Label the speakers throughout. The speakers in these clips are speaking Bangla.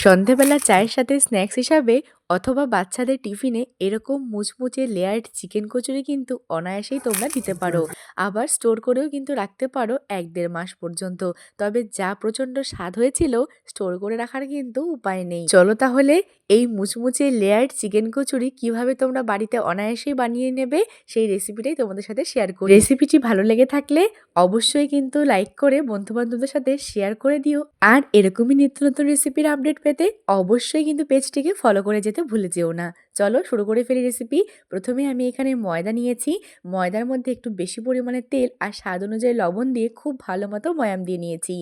Speaker 1: সন্ধেবেলা চায়ের সাথে স্ন্যাক্স হিসাবে অথবা বাচ্চাদের টিফিনে এরকম মুচমুচে লেয়ার্ড চিকেন কচুরি কিন্তু অনায়াসেই তোমরা দিতে পারো। আবার স্টোর করেও কিন্তু রাখতে পারো এক দেড় মাস পর্যন্ত। তবে যা প্রচণ্ড স্বাদ হয়েছিল স্টোর করে রাখার কিন্তু উপায় নেই। চলো তাহলে এই মুচমুচে লেয়ার্ড চিকেন কচুরি কীভাবে তোমরা বাড়িতে অনায়াসেই বানিয়ে নেবে সেই রেসিপিটাই তোমাদের সাথে শেয়ার করি। রেসিপিটি ভালো লেগে থাকলে অবশ্যই কিন্তু লাইক করে বন্ধু বান্ধবদের সাথে শেয়ার করে দিও। আর এরকমই নিত্য নতুন রেসিপির আপডেট পেতে অবশ্যই কিন্তু পেজটিকে ফলো করে যেতে ভুলে যেও না। চলো শুরু করে ফেলি রেসিপি প্রথমে আমি এখানে ময়দা নিয়েছি। ময়দার মধ্যে একটু বেশি পরিমাণে তেল আর স্বাদ অনুযায়ী লবণ দিয়ে খুব ভালো মতো ময়াম দিয়ে নিয়েছি।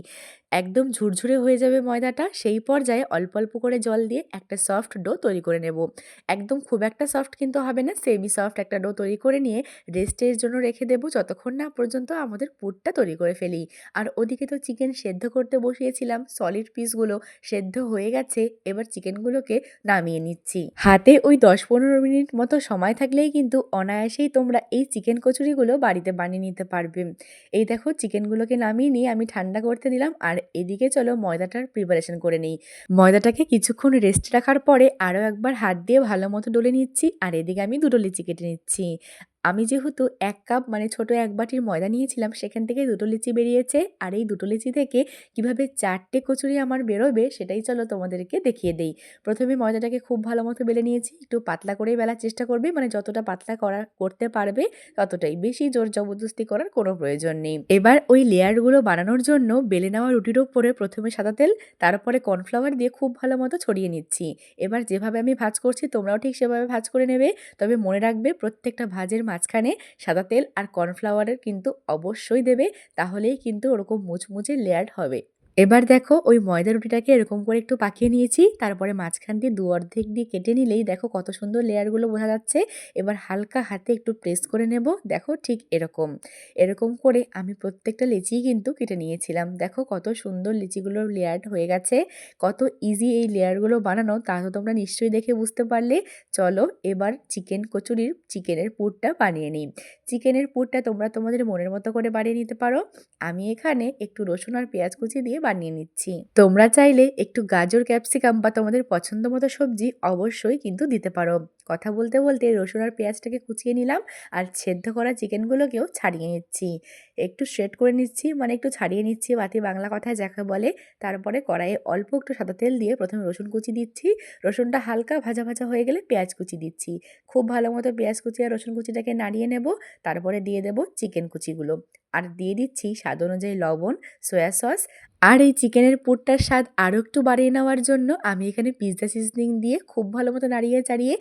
Speaker 1: একদম ঝুরঝুরে হয়ে যাবে ময়দাটা, সেই পর্যায়ে অল্প অল্প করে জল দিয়ে একটা সফট ডো তৈরি করে নেব। একদম খুব একটা সফট কিন্তু হবে না সেমি সফট একটা ডো তৈরি করে নিয়ে রেস্টের জন্য রেখে দেবো যতক্ষণ না পর্যন্ত আমাদের পুরটা তৈরি করে ফেলি। আর ওদিকে তো চিকেন সেদ্ধ করতে বসিয়েছিলাম সলিড পিসগুলো সেদ্ধ হয়ে গেছে, এবার চিকেনগুলোকে নামিয়ে নিচ্ছি। হাতে ওই দশ পনেরো মিনিট মতো সময় থাকলেই কিন্তু অনায়াসেই তোমরা এই চিকেন কচুরিগুলো বাড়িতে বানিয়ে নিতে পারবে। এই দেখো চিকেনগুলোকে নামিয়ে নিয়ে আমি ঠান্ডা করতে দিলাম, আর এদিকে চলো ময়দাটার প্রিপারেশন করে নিই। ময়দাটাকে কিছুক্ষণ রেস্ট রাখার পরে আরও একবার হাত দিয়ে ভালো মতো ডলে নিচ্ছি, আর এদিকে আমি দুটো লিচি কেটে নিচ্ছি। আমি যেহেতু এক কাপ মানে ছোট এক বাটির ময়দা নিয়েছিলাম, সেখান থেকে দুটো লিচি বেরিয়েছে। আর এই দুটো লিচি থেকে কীভাবে চারটে কচুরি আমার বেরোবে, সেটাই চলো তোমাদেরকে দেখিয়ে দেই। প্রথমে ময়দাটাকে খুব ভালো মতো বেলে নিয়েছি। একটু পাতলা করেই বেলার চেষ্টা করবে মানে যতটা পাতলা করা, করতে পারবে, ততটাই। বেশি জোর জবরদস্তি করার কোনো প্রয়োজন নেই। এবার ওই লেয়ারগুলো বানানোর জন্য বেলে নেওয়া রুটির ওপরে প্রথমে সাদা তেল, তারপরে কর্নফ্লাওয়ার দিয়ে খুব ভালো মতো ছড়িয়ে নিচ্ছি। এবার যেভাবে আমি ভাজ করছি, তোমরাও ঠিক সেভাবে ভাজ করে নেবে। তবে মনে রাখবে, প্রত্যেকটা ভাজের মাঝখানে সাদা তেল আর কর্নফ্লাওয়ারের কিন্তু অবশ্যই দেবে তাহলেই কিন্তু ওরকম মুচমুচে লেয়ার্ড হবে। এবার দেখো ওই ময়দা রুটিটাকে এরকম করে একটু পাকিয়ে নিয়েছি, তারপরে মাঝখান দিয়ে দু অর্ধেক দিয়ে কেটে নিলেই দেখো কত সুন্দর লেয়ারগুলো বোঝা যাচ্ছে। এবার হালকা হাতে একটু প্রেস করে নেব, দেখো ঠিক এরকম। এরকম করে আমি প্রত্যেকটা লিচিই কিন্তু কেটে নিয়েছিলাম। দেখো কত সুন্দর লিচিগুলোর লেয়ার হয়ে গেছে, কত ইজি এই লেয়ারগুলো বানানো, তা তো তোমরা নিশ্চয়ই দেখে বুঝতে পারলে। চলো এবার চিকেন কচুরির, চিকেনের পুরটা বানিয়ে নিই। চিকেনের পুরটা তোমরা তোমাদের মনের মতো করে বানিয়ে নিতে পারো। আমি এখানে একটু রসুন আর পেঁয়াজ কুচি দিয়ে বানিয়ে নিচ্ছি। তোমরা চাইলে একটু গাজর, ক্যাপসিকাম বা তোমাদের পছন্দ মতো সবজি অবশ্যই কিন্তু দিতে পারো। কথা বলতে বলতে রসুন আর পেঁয়াজটাকে কুচিয়ে নিলাম আর সেদ্ধ করা চিকেনগুলোকেও ছাড়িয়ে নিচ্ছি। একটু স্ট্রেট করে নিচ্ছি মানে একটু ছাড়িয়ে নিচ্ছি বাতি বাংলা কথায় যাকে বলে। তারপরে কড়াইয়ে অল্প একটু সাদা তেল দিয়ে প্রথমে রসুন কুচি দিচ্ছি। রসুনটা হালকা ভাজা ভাজা হয়ে গেলে পেঁয়াজ কুচি দিচ্ছি। খুব ভালো মতো পেঁয়াজ কুচি আর রসুন কুচিটাকে নাড়িয়ে নেব। তারপরে দিয়ে দেব চিকেন কুচিগুলো। আর দিয়ে দিচ্ছি স্বাদ অনুযায়ী লবণ সয়া সস আর এই চিকেনের পুরটার স্বাদ আরও একটু বাড়িয়ে নেওয়ার জন্য আমি এখানে পিৎজা সিজনিং দিয়ে খুব ভালো মতো নাড়িয়ে চাড়িয়ে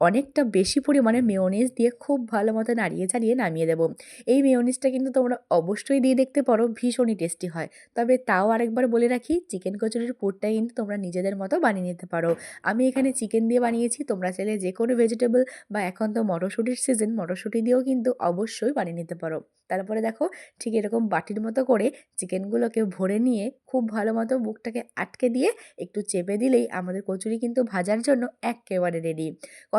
Speaker 1: অনেকটা বেশি পরিমাণে মেয়োনিজ দিয়ে খুব ভালো মতো নাড়িয়ে চাড়িয়ে নামিয়ে দেবো। এই মেয়োনিজটা কিন্তু তোমরা অবশ্যই দিয়ে দেখতে পারো, ভীষণই টেস্টি হয়। তবে তাও আরেকবার বলে রাখি চিকেন কচুরির পুরটা কিন্তু তোমরা নিজেদের মতো বানিয়ে নিতে পারো। আমি এখানে চিকেন দিয়ে বানিয়েছি, তোমরা চাইলে যে কোনো ভেজিটেবল বা এখন তো মটরশুঁটির সিজন মটরশুঁটি দিয়েও কিন্তু অবশ্যই বানিয়ে নিতে পারো। তারপরে দেখো, ঠিক এরকম বাটির মতো করে চিকেনগুলোকে ভরে নিয়ে খুব ভালো মতো বুকটাকে আটকে দিয়ে একটু চেপে দিলেই আমাদের কচুরি কিন্তু ভাজার জন্য একেবারে রেডি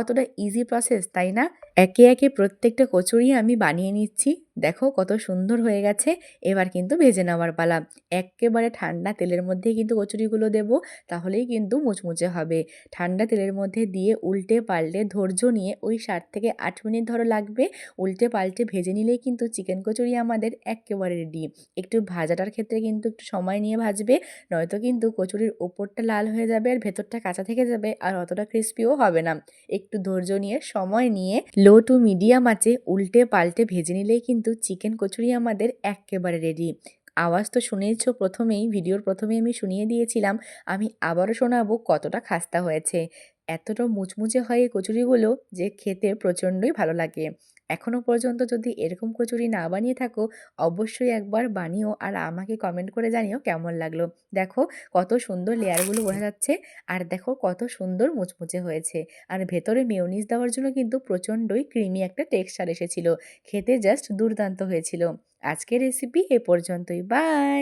Speaker 1: কতটা ইজি প্রসেস তাই না? একে একে প্রত্যেকটা কচুরি আমি বানিয়ে নিচ্ছি। দেখো কত সুন্দর হয়ে গেছে। এবার কিন্তু ভেজে নেওয়ার পালা। একেবারে ঠান্ডা তেলের মধ্যে কিন্তু কচুরিগুলো দেব, তাহলেই কিন্তু মুচমুচে হবে। ঠান্ডা তেলের মধ্যে দিয়ে উল্টে পাল্টে ধৈর্য নিয়ে ওই সাত থেকে আট মিনিট ধরো লাগবে। উল্টে পাল্টে ভেজে নিলেই কিন্তু চিকেন কচুরি আমাদের একেবারে রেডি একটু ভাজাটার ক্ষেত্রে কিন্তু একটু সময় নিয়ে ভাজবে, নয়তো কিন্তু কচুরির ওপরটা লাল হয়ে যাবে আর ভেতরটা কাঁচা থেকে যাবে আর অতটা ক্রিস্পিও হবে না। একটু ধৈর্য নিয়ে, সময় নিয়ে লো টু মিডিয়াম আছে উল্টে পাল্টে ভেজে নিলেই কিন্তু চিকেন কচুরি আমাদের একেবারে রেডি আওয়াজ তো শুনেছ প্রথমেই ভিডিওর প্রথমেই আমি শুনিয়ে দিয়েছিলাম, আমি আবারও শোনাবো কতটা খাস্তা হয়েছে। এতটা মুচমুচে হয় এই কচুরিগুলো যে খেতে প্রচণ্ডই ভালো লাগে। এখনও পর্যন্ত যদি এরকম কচুরি না বানিয়ে থাকো, অবশ্যই একবার বানিও আর আমাকে কমেন্ট করে জানিও কেমন লাগল। দেখো কত সুন্দর লেয়ারগুলো বোঝা যাচ্ছে আর দেখো কত সুন্দর মুচমুচে হয়েছে। আর ভেতরে মেয়নিজ দেওয়ার জন্য কিন্তু প্রচণ্ডই ক্রিমি একটা টেক্সচার এসেছিল। খেতে জাস্ট দুর্দান্ত হয়েছিল। আজকের রেসিপি এ পর্যন্তই। বাই